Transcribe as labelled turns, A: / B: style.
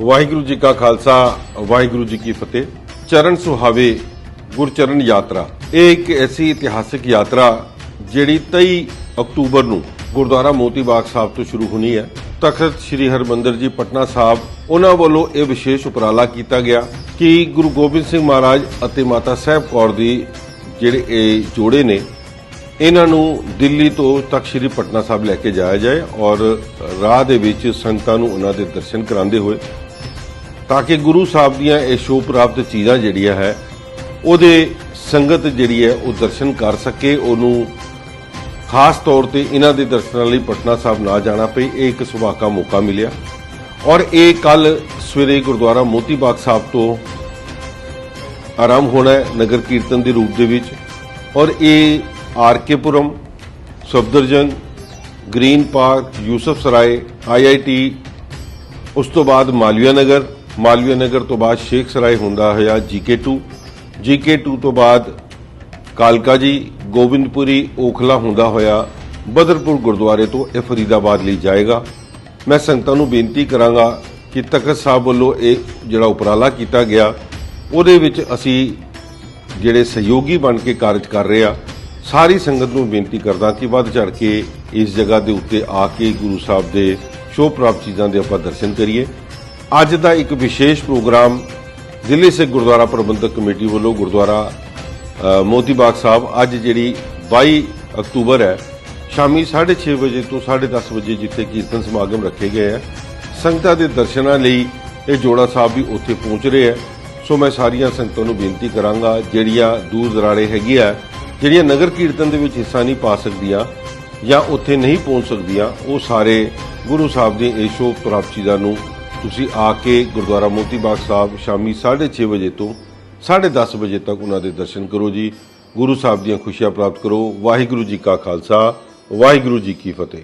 A: ਵਾਹਿਗੁਰੂ ਜੀ ਕਾ ਖਾਲਸਾ, ਵਾਹਿਗੁਰੂ ਜੀ ਕੀ ਫਤਿਹ। ਚਰਨ ਸੁਹਾਵੇ ਗੁਰਚਰਨ ਯਾਤਰਾ। ਇਹ ਇੱਕ ਐਸੀ ਇਤਿਹਾਸਿਕ ਯਾਤਰਾ ਜਿਹੜੀ 23 ਅਕਤੂਬਰ ਨੂੰ ਗੁਰਦੁਆਰਾ ਮੋਤੀ ਬਾਗ ਸਾਹਿਬ ਤੋਂ ਸ਼ੁਰੂ ਹੋਣੀ ਹੈ। ਤਖਤ ਸ੍ਰੀ ਹਰਮੰਦਰ ਜੀ, ਪਟਨਾ ਸਾਹਿਬ, ਉਹਨਾਂ ਵੱਲੋਂ ਇਹ ਵਿਸ਼ੇਸ਼ ਉਪਰਾਲਾ ਕੀਤਾ ਗਿਆ ਕਿ ਗੁਰੂ ਗੋਬਿੰਦ ਸਿੰਘ ਮਹਾਰਾਜ ਅਤੇ ਮਾਤਾ ਸਾਹਿਬ ਕੌਰ ਦੀ ਜਿਹੜੇ ਇਹ ਜੋੜੇ ਨੇ, ਇਹਨਾਂ ਨੂੰ ਦਿੱਲੀ ਤੋਂ ਤਖਤ ਸ੍ਰੀ ਪਟਨਾ ਸਾਹਿਬ ਲੈ ਕੇ ਜਾਇਆ ਜਾਏ ਔਰ ਰਾਹ ਦੇ ਵਿੱਚ ਸੰਗਤਾਂ ਨੂੰ ਉਹਨਾਂ ਦੇ ਦਰਸ਼ਨ ਕਰਾਉਂਦੇ ਹੋਏ ਤਾਂ ਕਿ ਗੁਰੂ ਸਾਹਿਬ ਦੀਆਂ ਇਹ ਸ਼ੋਭ ਪ੍ਰਾਪਤ ਚੀਜ਼ਾਂ ਜਿਹੜੀਆਂ ਹੈ, ਉਹਦੇ ਸੰਗਤ ਜਿਹੜੀ ਹੈ, ਉਹ ਦਰਸ਼ਨ ਕਰ ਸਕੇ, ਉਹਨੂੰ ਖਾਸ ਤੌਰ ਤੇ ਇਹਨਾਂ ਦੇ ਦਰਸ਼ਨਾਂ ਲਈ ਪਟਨਾ ਸਾਹਿਬ ਨਾ ਜਾਣਾ ਪਈ ਇਹ ਇੱਕ ਸੁਭਾਗਾ ਮੌਕਾ ਮਿਲਿਆ। ਔਰ ਇਹ ਕੱਲ ਸਵੇਰੇ ਗੁਰਦੁਆਰਾ ਮੋਤੀ ਬਾਗ ਸਾਹਿਬ ਤੋਂ ਆਰੰਭ ਹੋਣਾ ਹੈ, ਨਗਰ ਕੀਰਤਨ ਦੇ ਰੂਪ ਦੇ ਵਿੱਚ। ਔਰ ਇਹ RK Puram Safdarjung, green park, Yusuf Sarai IIT ਉਸ ਤੋਂ ਬਾਅਦ ਮਾਲਵੀਆ ਨਗਰ ਮਾਲਵੀਆ ਨਗਰ ਤੋਂ ਬਾਅਦ ਸ਼ੇਖ ਸਰਾਏ ਹੁੰਦਾ ਹੋਇਆ ਜੀਕੇ2 ਜੀਕੇ2 ਤੋਂ ਬਾਅਦ ਕਾਲਕਾ ਜੀ, ਗੋਬਿੰਦਪੁਰੀ, ਓਖਲਾ ਹੁੰਦਾ ਹੋਇਆ ਬਦਰਪੁਰ ਗੁਰਦੁਆਰੇ ਤੋਂ ਇਹ ਫਰੀਦਾਬਾਦ ਲਈ ਜਾਏਗਾ। ਮੈਂ ਸੰਗਤਾਂ ਨੂੰ ਬੇਨਤੀ ਕਰਾਂਗਾ ਕਿ ਤਖਤ ਸਾਹਿਬ ਵੱਲੋਂ ਇਹ ਜਿਹੜਾ ਉਪਰਾਲਾ ਕੀਤਾ ਗਿਆ, ਉਹਦੇ ਵਿੱਚ ਅਸੀਂ ਜਿਹੜੇ ਸਹਿਯੋਗੀ ਬਣ ਕੇ ਕਾਰਜ ਕਰ ਰਹੇ ਆ, ਸਾਰੀ ਸੰਗਤ ਨੂੰ ਬੇਨਤੀ ਕਰਦਾ ਕਿ ਵੱਧ ਚੜ ਕੇ ਇਸ ਜਗ੍ਹਾ ਦੇ ਉੱਤੇ ਆ ਕੇ ਗੁਰੂ ਸਾਹਿਬ ਦੇ ਸ਼ੋਭ ਪ੍ਰਾਪਤ ਚੀਜ਼ਾਂ ਦੇ ਆਪਾਂ ਦਰਸ਼ਨ ਕਰੀਏ। ਅੱਜ ਦਾ ਇੱਕ ਵਿਸ਼ੇਸ਼ ਪ੍ਰੋਗਰਾਮ ਦਿੱਲੀ ਸਿੱਖ ਗੁਰਦੁਆਰਾ ਪ੍ਰਬੰਧਕ ਕਮੇਟੀ ਵੱਲੋਂ ਗੁਰਦੁਆਰਾ ਮੋਤੀ ਬਾਗ ਸਾਹਿਬ ਅੱਜ ਜਿਹੜੀ 22 ਅਕਤੂਬਰ ਹੈ, ਸ਼ਾਮੀ 6:30 ਵਜੇ ਤੋਂ 10:30 ਵਜੇ ਜਿੱਥੇ ਕੀਰਤਨ ਸਮਾਗਮ ਰੱਖੇ ਗਏ ਹੈ, ਸੰਗਤਾਂ ਦੇ ਦਰਸ਼ਨਾਂ ਲਈ ਇਹ ਜੋੜਾ ਸਾਹਿਬ ਵੀ ਉੱਥੇ ਪਹੁੰਚ ਰਹੇ ਹੈ। ਸੋ ਮੈਂ ਸਾਰੀਆਂ ਸੰਗਤਾਂ ਨੂੰ ਬੇਨਤੀ ਕਰਾਂਗਾ, ਜਿਹੜੀਆਂ ਦੂਰ ਦਰਾੜੇ ਹੈਗੀਆਂ, ਜਿਹੜੀਆਂ ਨਗਰ ਕੀਰਤਨ ਦੇ ਵਿੱਚ ਹਿੱਸਾ ਨਹੀਂ ਪਾ ਸਕਦੀਆਂ ਜਾਂ ਉੱਥੇ ਨਹੀਂ ਪਹੁੰਚ ਸਕਦੀਆਂ, ਉਹ ਸਾਰੇ ਗੁਰੂ ਸਾਹਿਬ ਦੇ ਇਹ ਸ਼ੋਭ ਪ੍ਰਾਪਤੀ ਚੀਜ਼ਾਂ ਨੂੰ ਤੁਸੀਂ ਆ ਕੇ ਗੁਰਦੁਆਰਾ ਮੋਤੀ ਬਾਗ ਸਾਹਿਬ ਸ਼ਾਮੀ 6:30 ਵਜੇ ਤੋਂ 10:30 ਵਜੇ ਤੱਕ ਉਹਨਾਂ ਦੇ ਦਰਸ਼ਨ ਕਰੋ ਜੀ। ਗੁਰੂ ਸਾਹਿਬ ਦੀਆਂ ਖੁਸ਼ੀਆਂ ਪ੍ਰਾਪਤ ਕਰੋ। ਵਾਹਿਗੁਰੂ ਜੀ ਕਾ ਖਾਲਸਾ, ਵਾਹਿਗੁਰੂ ਜੀ ਕੀ ਫਤਿਹ।